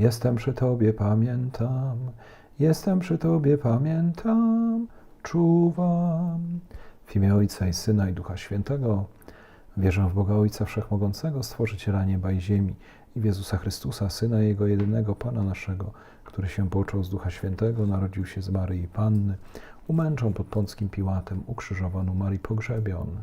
jestem przy Tobie, pamiętam, jestem przy Tobie, pamiętam, czuwam. W imię Ojca i Syna i Ducha Świętego wierzę w Boga Ojca Wszechmogącego, Stworzyciela nieba i ziemi i w Jezusa Chrystusa, Syna Jego jedynego, Pana naszego, który się począł z Ducha Świętego, narodził się z Maryi Panny, umęczon pod Pąckim Piłatem, ukrzyżowan, umarł i pogrzebion.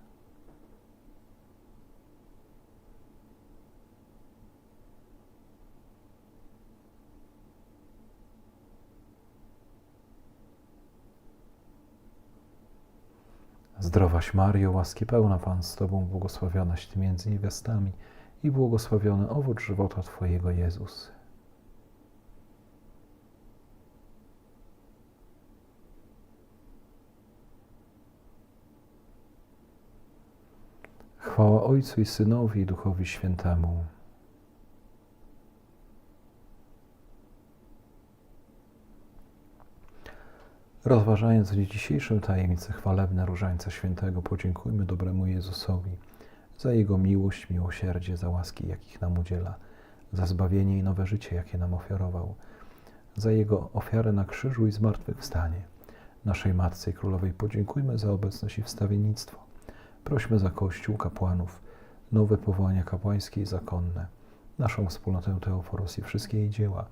Zdrowaś Mario, łaski pełna Pan z Tobą, błogosławionaś Ty między niewiastami i błogosławiony owoc żywota Twojego Jezus. Chwała Ojcu i Synowi i Duchowi Świętemu. Rozważając w dzisiejszym tajemnice chwalebne Różańca Świętego, podziękujmy dobremu Jezusowi za Jego miłość, miłosierdzie, za łaski, jakich nam udziela, za zbawienie i nowe życie, jakie nam ofiarował, za Jego ofiarę na krzyżu i zmartwychwstanie. Naszej Matce i Królowej podziękujmy za obecność i wstawiennictwo. Prośmy za Kościół, kapłanów, nowe powołania kapłańskie i zakonne, naszą wspólnotę Teoforos i wszystkie jej dzieła,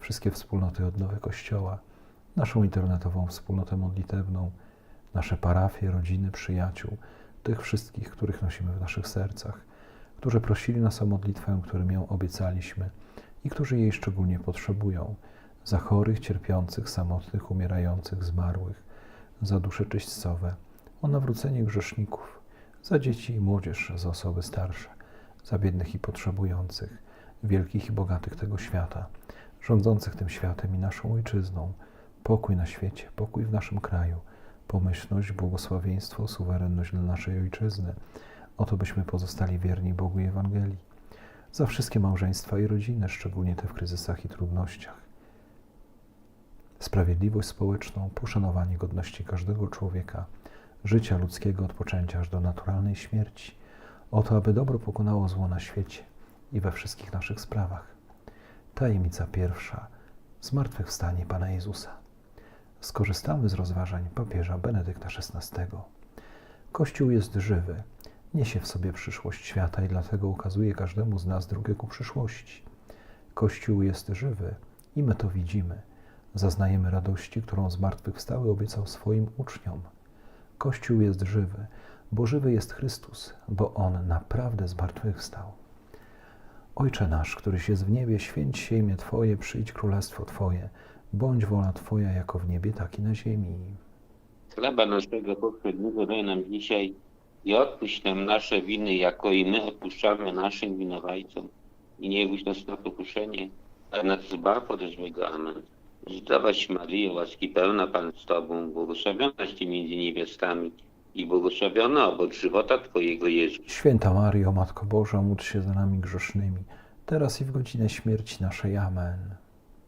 wszystkie wspólnoty odnowy Kościoła, naszą internetową wspólnotę modlitewną, nasze parafie, rodziny, przyjaciół, tych wszystkich, których nosimy w naszych sercach, którzy prosili nas o modlitwę, którym ją obiecaliśmy i którzy jej szczególnie potrzebują, za chorych, cierpiących, samotnych, umierających, zmarłych, za dusze czyśćcowe, o nawrócenie grzeszników, za dzieci i młodzież, za osoby starsze, za biednych i potrzebujących, wielkich i bogatych tego świata, rządzących tym światem i naszą ojczyzną, pokój na świecie, pokój w naszym kraju, pomyślność, błogosławieństwo, suwerenność dla naszej ojczyzny, o to byśmy pozostali wierni Bogu i Ewangelii, za wszystkie małżeństwa i rodziny, szczególnie te w kryzysach i trudnościach, sprawiedliwość społeczną, poszanowanie godności każdego człowieka, życia ludzkiego od poczęcia aż do naturalnej śmierci, o to, aby dobro pokonało zło na świecie i we wszystkich naszych sprawach. Tajemnica pierwsza zmartwychwstanie Pana Jezusa. Skorzystamy z rozważań papieża Benedykta XVI. Kościół jest żywy, niesie w sobie przyszłość świata i dlatego ukazuje każdemu z nas ku przyszłości. Kościół jest żywy i my to widzimy. Zaznajemy radości, którą zmartwychwstały obiecał swoim uczniom. Kościół jest żywy, bo żywy jest Chrystus, bo On naprawdę zmartwychwstał. Ojcze nasz, któryś jest w niebie, święć się imię Twoje, przyjdź królestwo Twoje, bądź wola Twoja jako w niebie, tak i na ziemi. Chleba naszego powszedniego daj nam dzisiaj i odpuść nam nasze winy, jako i my odpuszczamy naszym winowajcom. I nie wódź nas na pokuszenie, ale nas zbaw od złego. Amen. Zdrowaś Maryjo, łaski pełna Pan z Tobą, błogosławionaś Ty między niewiastami i błogosławiony owoc żywota Twojego Jezus. Święta Mario, Matko Boża, módl się za nami grzesznymi, teraz i w godzinę śmierci naszej. Amen.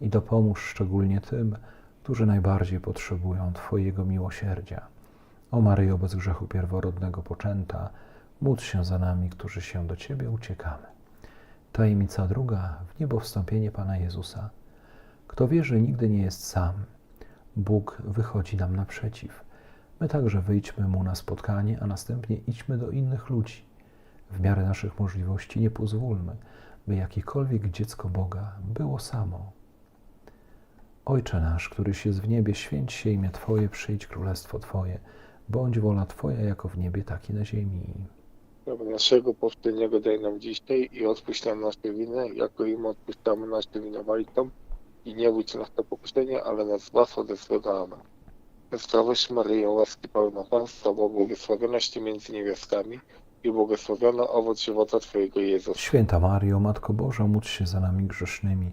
i dopomóż szczególnie tym, którzy najbardziej potrzebują Twojego miłosierdzia. O Maryjo, bez grzechu pierworodnego poczęta, módl się za nami, którzy się do Ciebie uciekamy. Tajemnica druga, w niebo wstąpienie Pana Jezusa. Kto wierzy, nigdy nie jest sam. Bóg wychodzi nam naprzeciw. My także wyjdźmy Mu na spotkanie, a następnie idźmy do innych ludzi. W miarę naszych możliwości nie pozwólmy, by jakiekolwiek dziecko Boga było samo. Ojcze nasz, któryś jest w niebie, święć się imię Twoje, przyjdź królestwo Twoje. Bądź wola Twoja, jako w niebie, tak i na ziemi. Chleba naszego powszedniego daj nam dzisiaj i odpuść nam nasze winy, jako i my odpuszczamy naszym winowajcom. I nie wódź nas na pokuszenie, ale nas zbaw ode złego. Amen. Zdrowaś Maryjo, łaski pełna Pan z Tobą, błogosławionaś Ty między niewiastami i błogosławiony owoc żywota Twojego Jezus. Święta Mario, Matko Boża, módl się za nami grzesznymi,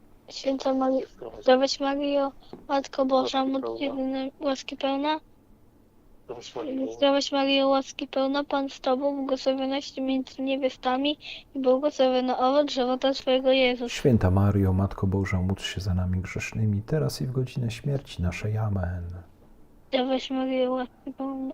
święta Mario, zdrowaś Mario, Matko Boża, módl się za nami, łaski pełna. Zdrowaś Mario, łaski pełna, Pan z Tobą, błogosławionaś Ty między niewiastami i błogosławiony owoc żywota Twojego Jezus. Święta Mario, Matko Boża, módl się za nami grzesznymi, teraz i w godzinę śmierci naszej. Amen. Zdrowaś Mario, łaski pełna,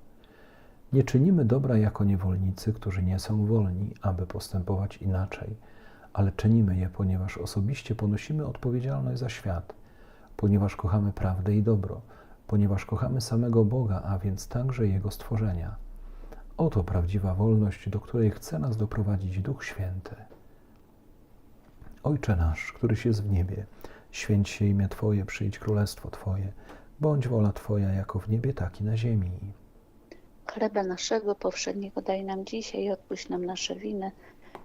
Nie czynimy dobra jako niewolnicy, którzy nie są wolni, aby postępować inaczej, ale czynimy je, ponieważ osobiście ponosimy odpowiedzialność za świat, ponieważ kochamy prawdę i dobro, ponieważ kochamy samego Boga, a więc także Jego stworzenia. Oto prawdziwa wolność, do której chce nas doprowadzić Duch Święty. Ojcze nasz, któryś jest w niebie, święć się imię Twoje, przyjdź królestwo Twoje, bądź wola Twoja jako w niebie, tak i na ziemi. Chleba naszego powszedniego daj nam dzisiaj i odpuść nam nasze winy,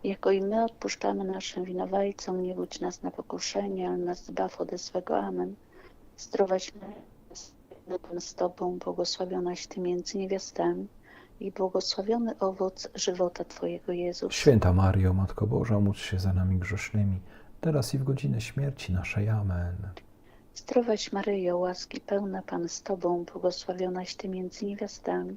jako i my odpuszczamy naszym winowajcom. Nie budź nas na pokuszenie, ale nas zbaw ode swego. Amen. Zdrowaś Pan z Tobą, błogosławionaś Ty między niewiastami i błogosławiony owoc żywota Twojego Jezus. Święta Mario, Matko Boża, módl się za nami grzesznymi, teraz i w godzinę śmierci naszej. Amen. Zdrowaś Maryjo, łaski pełna Pan z Tobą, błogosławionaś Ty między niewiastami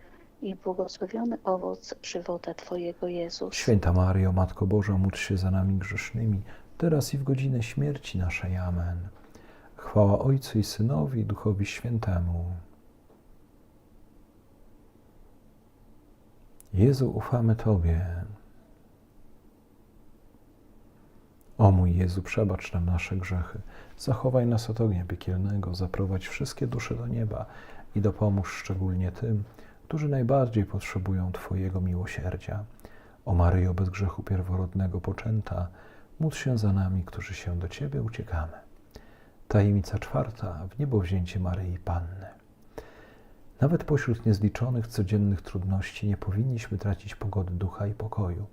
i błogosławiony owoc żywota Twojego Jezus. Święta Mario, Matko Boża, módl się za nami grzesznymi, teraz i w godzinę śmierci naszej. Amen. Chwała Ojcu i Synowi Duchowi Świętemu. Jezu, ufamy Tobie. O mój Jezu, przebacz nam nasze grzechy, zachowaj nas od ognia piekielnego, zaprowadź wszystkie dusze do nieba i dopomóż szczególnie tym, którzy najbardziej potrzebują Twojego miłosierdzia. O Maryjo, bez grzechu pierworodnego poczęta, módl się za nami, którzy się do Ciebie uciekamy. Tajemnica czwarta, w niebo wzięcie Maryi Panny. Nawet pośród niezliczonych codziennych trudności nie powinniśmy tracić pogody ducha i pokoju.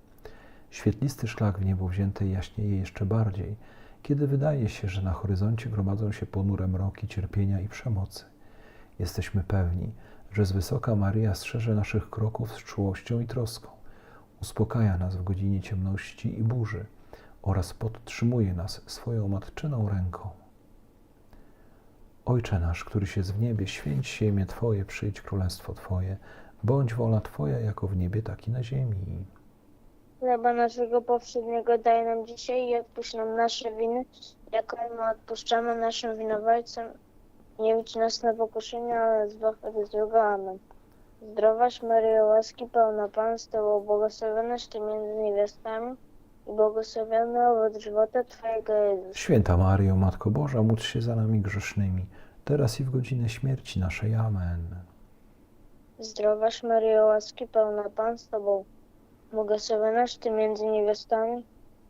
Świetlisty szlak w niebo wziętej jaśnieje jeszcze bardziej, kiedy wydaje się, że na horyzoncie gromadzą się ponure mroki cierpienia i przemocy. Jesteśmy pewni, że z wysoka Maria strzeże naszych kroków z czułością i troską, uspokaja nas w godzinie ciemności i burzy oraz podtrzymuje nas swoją matczyną ręką. Ojcze nasz, któryś jest w niebie, święć się imię Twoje, przyjdź królestwo Twoje, bądź wola Twoja jako w niebie, tak i na ziemi. Chleba naszego powszedniego daj nam dzisiaj i odpuść nam nasze winy, jako my odpuszczamy naszym winowajcom. Nie widź nas na pokuszenie, ale zbaw od złego. Amen. Zdrowaś Maryjo, łaski pełna Pan z Tobą, błogosławionaś Ty między niewiastami i błogosławiony owoc żywota Twojego Jezus. Święta Maryjo, Matko Boża, módl się za nami grzesznymi, teraz i w godzinę śmierci naszej. Amen. Zdrowaś Maryjo, łaski pełna Pan z Tobą, błogosławionaś Ty między niewiastami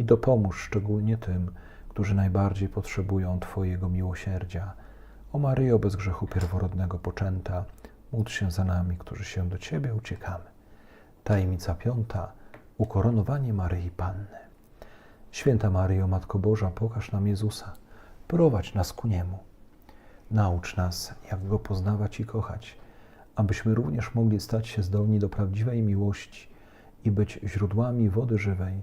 i dopomóż szczególnie tym, którzy najbardziej potrzebują Twojego miłosierdzia. O Maryjo, bez grzechu pierworodnego poczęta, módl się za nami, którzy się do Ciebie uciekamy. Tajemnica piąta. Ukoronowanie Maryi Panny. Święta Maryjo, Matko Boża, pokaż nam Jezusa, prowadź nas ku Niemu. Naucz nas, jak Go poznawać i kochać, abyśmy również mogli stać się zdolni do prawdziwej miłości i być źródłami wody żywej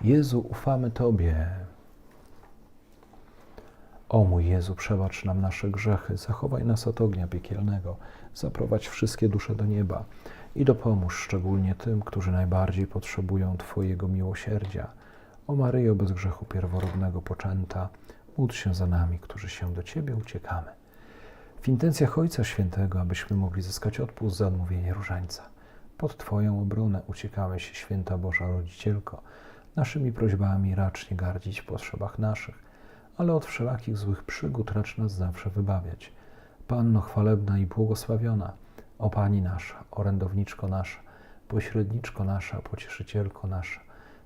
Jezu, ufamy Tobie. O mój Jezu, przebacz nam nasze grzechy, zachowaj nas od ognia piekielnego, zaprowadź wszystkie dusze do nieba i dopomóż szczególnie tym, którzy najbardziej potrzebują Twojego miłosierdzia. O Maryjo, bez grzechu pierworodnego poczęta, módl się za nami, którzy się do Ciebie uciekamy. W intencjach Ojca Świętego, abyśmy mogli zyskać odpust za odmówienie różańca. Pod Twoją obronę uciekamy się, Święta Boża Rodzicielko. Naszymi prośbami racz nie gardzić w potrzebach naszych, ale od wszelakich złych przygód racz nas zawsze wybawiać. Panno chwalebna i błogosławiona, o Pani nasza, orędowniczko nasza, pośredniczko nasza, pocieszycielko nasza,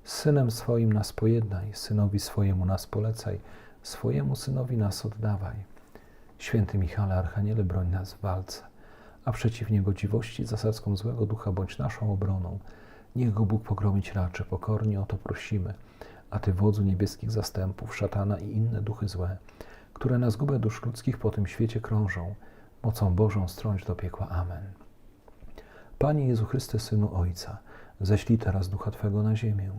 Synem swoim nas pojednaj, Synowi swojemu nas polecaj, swojemu Synowi nas oddawaj. Święty Michale, Archaniele, broń nas w walce, a przeciw niegodziwości zasadzką złego ducha bądź naszą obroną. Niech go Bóg pogromić raczy, pokornie o to prosimy. A Ty, wodzu niebieskich zastępów, szatana i inne duchy złe, które na zgubę dusz ludzkich po tym świecie krążą, mocą Bożą strąć do piekła. Amen. Panie Jezu Chryste, Synu Ojca, ześlij teraz Ducha Twego na ziemię.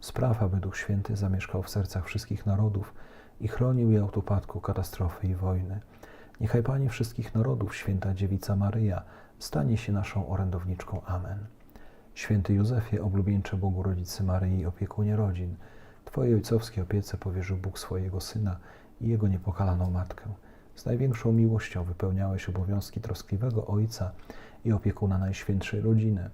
Spraw, aby Duch Święty zamieszkał w sercach wszystkich narodów i chronił je od upadku, katastrofy i wojny. Niechaj Pani wszystkich narodów, Święta Dziewica Maryja, stanie się naszą orędowniczką. Amen. Święty Józefie, oblubieńcze Bogu Rodzicy Maryi opiekunie rodzin, Twojej ojcowskiej opiece powierzył Bóg swojego Syna i Jego niepokalaną Matkę. Z największą miłością wypełniałeś obowiązki troskliwego Ojca i opiekuna Najświętszej Rodziny.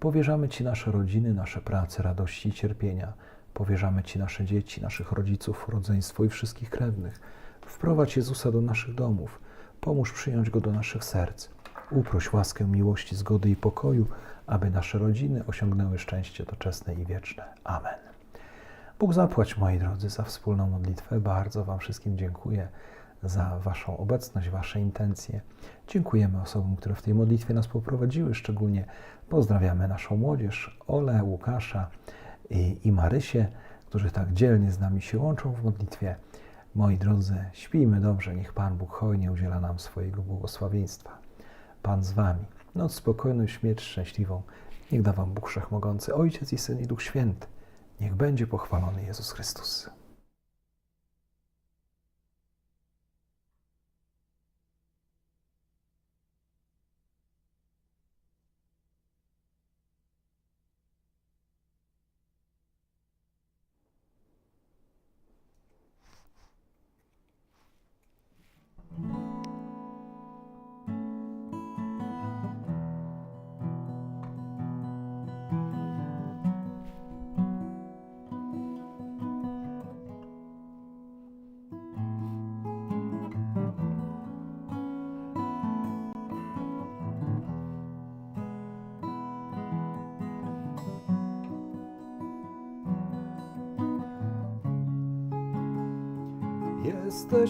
Powierzamy Ci nasze rodziny, nasze prace, radości i cierpienia. Powierzamy Ci nasze dzieci, naszych rodziców, rodzeństwo i wszystkich krewnych. Wprowadź Jezusa do naszych domów. Pomóż przyjąć Go do naszych serc. Uproś łaskę miłości, zgody i pokoju, aby nasze rodziny osiągnęły szczęście doczesne i wieczne. Amen. Bóg zapłać, moi drodzy, za wspólną modlitwę. Bardzo Wam wszystkim dziękuję za Waszą obecność, Wasze intencje. Dziękujemy osobom, które w tej modlitwie nas poprowadziły. Szczególnie pozdrawiamy naszą młodzież, Ole, Łukasza i, i Marysię, którzy tak dzielnie z nami się łączą w modlitwie. Moi drodzy, śpijmy dobrze, niech Pan Bóg hojnie udziela nam swojego błogosławieństwa. Pan z Wami. Noc spokojną śmierć szczęśliwą. Niech da Wam Bóg Wszechmogący, Ojciec i Syn i Duch Święty. Niech będzie pochwalony Jezus Chrystus.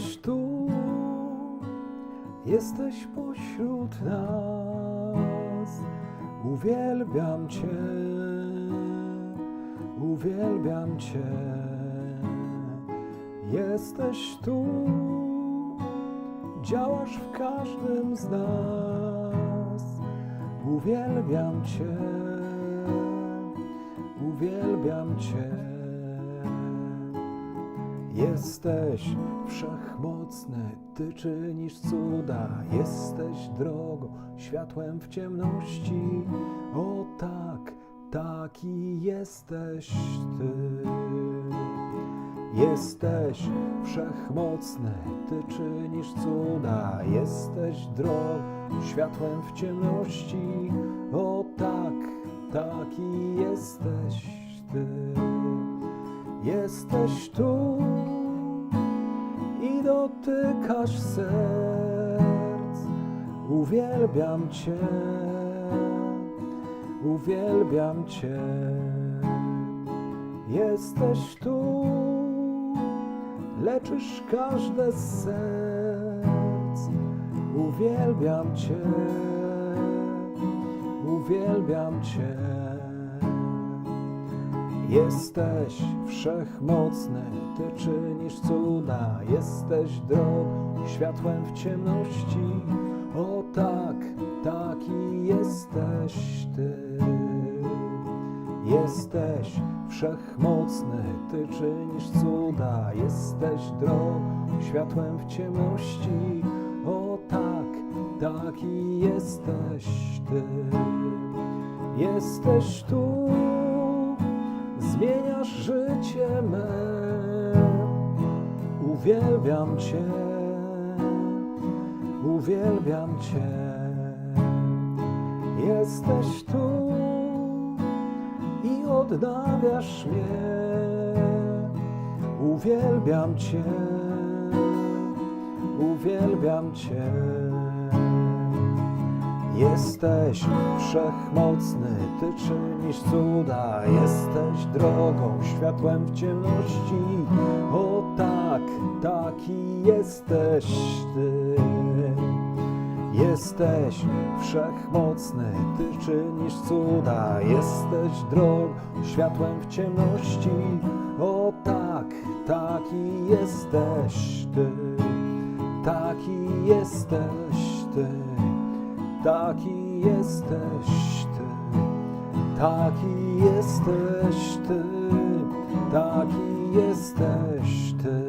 Jesteś tu, jesteś pośród nas. Uwielbiam Cię, uwielbiam Cię. Jesteś tu, działasz w każdym z nas. Uwielbiam Cię, uwielbiam Cię. Jesteś wszechmocny, Ty czynisz cuda, jesteś drogą, światłem w ciemności. O tak, taki jesteś Ty. Jesteś wszechmocny, Ty czynisz cuda, jesteś drogą, światłem w ciemności. O tak, taki jesteś. Jesteś tu i dotykasz serc. Uwielbiam Cię, uwielbiam Cię. Jesteś tu, leczysz każde serc. Uwielbiam Cię, uwielbiam Cię. Jesteś wszechmocny, Ty czynisz cuda, jesteś drogą, światłem w ciemności. O tak, taki jesteś Ty. Jesteś wszechmocny, Ty czynisz cuda, jesteś drogą, światłem w ciemności. O tak, taki jesteś Ty. Jesteś tu, zmieniasz życie me. Uwielbiam Cię, uwielbiam Cię. Jesteś tu i odnawiasz mnie. Uwielbiam Cię, uwielbiam Cię. Jesteś wszechmocny, Ty czynisz cuda, jesteś drogą, światłem w ciemności. O tak, taki jesteś Ty. Jesteś wszechmocny, Ty czynisz cuda, jesteś drogą, światłem w ciemności. O tak, taki jesteś Ty, taki jesteś Ty, taki jesteś Ty, taki jesteś Ty, taki jesteś Ty.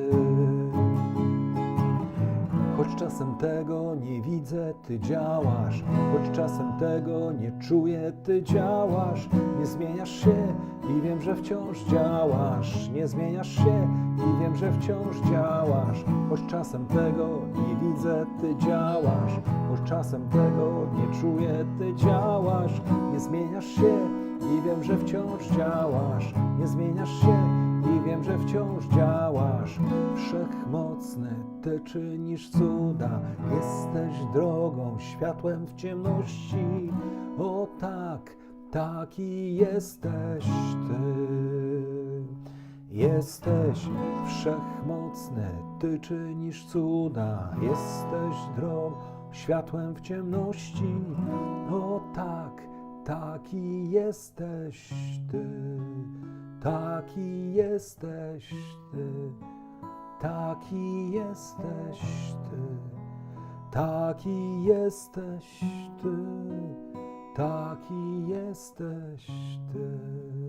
Choć czasem tego nie widzę, Ty działasz. Choć czasem tego nie czuję, Ty działasz. Nie zmieniasz się i wiem, że wciąż działasz. Nie zmieniasz się i wiem, że wciąż działasz. Choć czasem tego nie widzę, Ty działasz. Choć czasem tego nie czuję, Ty działasz. Nie zmieniasz się i wiem, że wciąż działasz. Nie zmieniasz się i wiem, że wciąż działasz. Wszechmocny, Ty czynisz cuda, jesteś drogą, światłem w ciemności. O tak, taki jesteś Ty. Jesteś wszechmocny, Ty czynisz cuda, jesteś drogą, światłem w ciemności. O tak, taki jesteś Ty. Taki jesteś Ty, taki jesteś Ty, taki jesteś Ty, taki jesteś Ty.